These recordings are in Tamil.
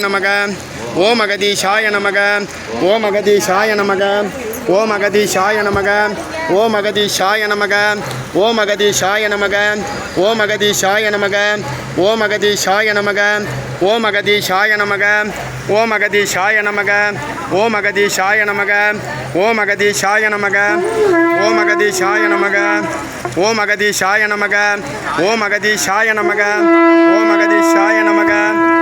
நமக ஓம் அகதீஷாய நமக ஓம் அகதீஷாய நமக ஓம் அகதீஷாய நமக ஓம் அகதீஷாய நமக ஓம் அகதீஷாய நமக ஓம் அகதீஷாய நமக ஓம் அகதீஷாய நமக ஓம் அகதீஷாய நமக ஓம் அகதீஷாய நமக ஓம் அகதீஷாய நமக ஓம் அகதீஷாய நமக ஓம் அகதீஷாய நமக ஓம் அகதீஷாய நமக ஓம் அகதீஷாய நமக ஓம் அகதீஷாய நமக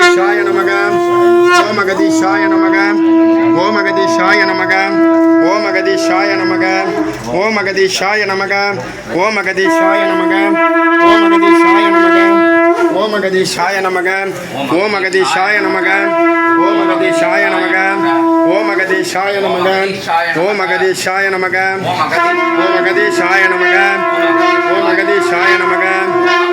ஓம் அகதீஷாய நமக ஓம் அகதீஷாய நமக ஓம் அகதீஷாய நமக ஓம் அகதீஷாய நமக ஓம் அகதீஷாய நமக ஓம் அகதீஷாய நமக ஓம் அகதீஷாய நமக ஓம் அகதீஷாய நமக ஓம் அகதீஷாய நமக ஓம் அகதீஷாய நமக ஓம் அகதீஷாய நமக ஓம் அகதீஷாய நமக ஓம் அகதீஷாய நமக ஓம் அகதீஷாய நமக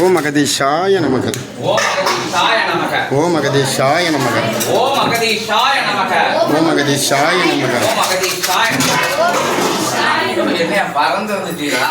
ஓம் அகதீஷாய நமக. ஓம் அகதீஷாய நமக. ஓம் அகதீஷாய நமக. ஓம் அகதீஷாய நமக பறந்து வந்துட்டீங்களா